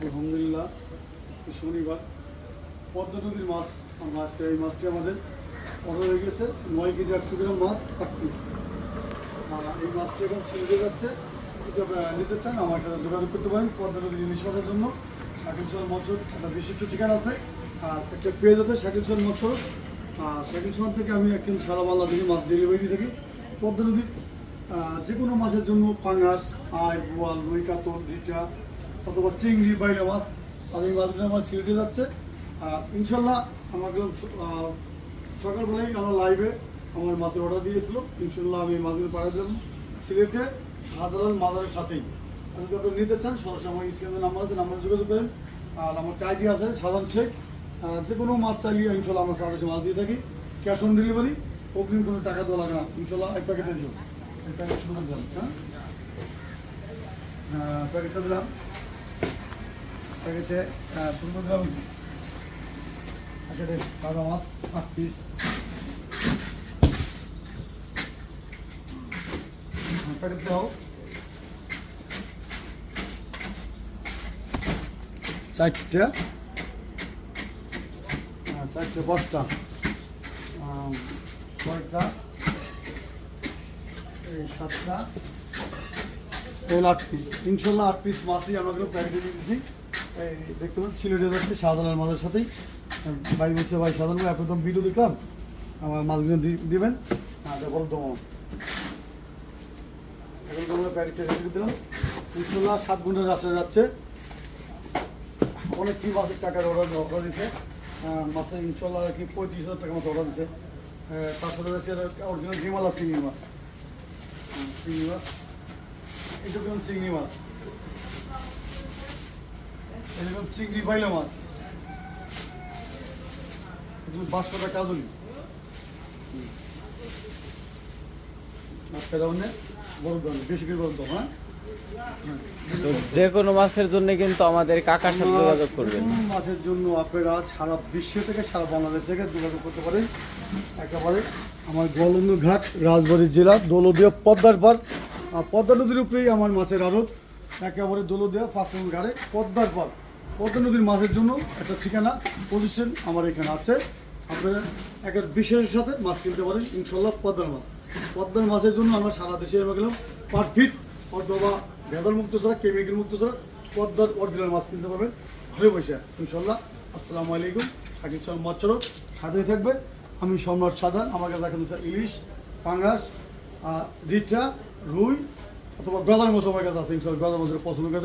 আলহামদুলিল্লাহ আজকে শনিবার। পদ্মা নদীর মাছ, আমরা আজকে এই মাছটি আমাদের অর্ডার হয়ে গেছে। নয় কেজি একশো গ্রাম মাছ, এক পিস এই মাছটি এখন ছিঁড়ে যাচ্ছে। যদি আপনারা নিতে চান, আমার সাথে যোগাযোগ করতে পারেন পদ্মা নদীর ইলিশ মাছের জন্য। শাকিল সোহান মৎস্য, একটা বিশিষ্ট ঠিকানা আছে। আর একটা পেজ আছে শাকিল সোহান মৎস্য। আর শাকিল সোহান থেকে আমি একদম সারা বাংলাদেশে মাছ ডেলিভারি দিয়ে থাকি। পদ্মা নদীর যে কোনো মাছের জন্য পাঙ্গাস আয় বোয়াল রুই কাতল রিটা অথবা চিংড়ি বাইলা মাছ আর এই মাছগুলো আমার সিলেটে যাচ্ছে। আর ইনশাল্লাহ আমাকে আহ, সকালবেলায় আমরা লাইভে আমার মাছের অর্ডার দিয়েছিল। ইনশাল্লাহ আমি মাছগুলো পাঠিয়ে দিলাম সিলেটে সাধারণ মাদারের সাথেই। যদি আপনি নিতে চান সরাসরি আমার স্ক্রিনের নাম্বার আছে নাম্বারে যোগাযোগ করেন। আর আমার টাইডি আছে সাধারণ শেখ। যে কোনো মাছ চাইলে ইনশাল্লাহ আমরা দেশে মাছ দিয়ে থাকি। ক্যাশ অন ডেলিভারি অগ্রিম কোনো টাকা দেওয়া লাগে না। ইনশাল্লাহ এক প্যাকেটে দিও এক প্যাকেট দিলাম হ্যাঁ? প্যাকেটটা দিলাম। প্যাকেটে দিলাম প্যাকেটে সাদা মাছ আট পিস প্যাকেট দাও চারটে। আহ, চারটে বস্তা ছয়টা। এই সাতটা। এই আট পিস ইনশাল্লাহ আট পিস মাছই আমরা প্যাকেটে দিয়ে দিয়েছি দেখতে পাচ্ছি সিলেটে যাচ্ছে শাহজালাল মাছের সাথেই। ভাই বলছে ভাই সাধারণ ভাই একদম ভিডিও দেখলাম। দিবেন। হ্যাঁ দেখো দম এখন তো আমরা প্যাকেটটা সাত ঘণ্টা রাস্তায় যাচ্ছে। অনেক কি মাছের টাকার অর্ডার অর্ডার আহ, মাছে ইনশাল্লাহ কি পঁয়ত্রিশ হাজার টাকা মতো অর্ডার আহ, তারপরে রয়েছে অরিজিনাল হিমালয় চিংড়ি মাছ চিংড়ি মাছ। এটা কেমন চিংড়ি মাছ। এরকম চিংড়ি পাইলে মাছ। বাঁশপাতা কাজলি। হ্যাঁ? যে কোনো মাছের জন্য কিন্তু আমাদের কাকার সাথে যোগাযোগ করবেন। মাছের জন্য আপনারা সারা বিশ্ব থেকে সারা বাংলাদেশ থেকে যোগাযোগ করতে পারেন। একেবারে আমার গোয়ালন্দ ঘাট রাজবাড়ী জেলা দৌলদিয়া পদ্মার পার আর পদ্মা নদীর উপরেই আমার মাছের আড়ত। একেবারে দৌলদিয়া পাঁচ নম্বর ঘাটে পদ্মার পার পদ্মা নদীর মাছের জন্য একটা ঠিকানা পজিশন আমার এখানে আছে। আপনারা একের বিশেষের সাথে মাছ কিনতে পারেন ইনশাল্লাহ পদ্মার মাছ। পদ্মার মাছের জন্য আমরা সারা দেশে এবার গেলাম পার ফিট অথবা ভেদাল মুক্ত ছাড়া কেমিক্যাল মুক্ত ছাড়া পদ্মার অরিজিনাল মাছ কিনতে পারবেন। ঘরে বসে ইনশাল্লাহ আসসালামু আলাইকুম। শাকিব সাল মচ্ছরত সাথেই থাকবে। আমি সম্রাট সাধারণ আমার কাছে দেখানো ইলিশ, পাঙ্গাস রিটা রুই অথবা গদার মাছ আমার কাছে আছে গদার মাছের পছন্দ করে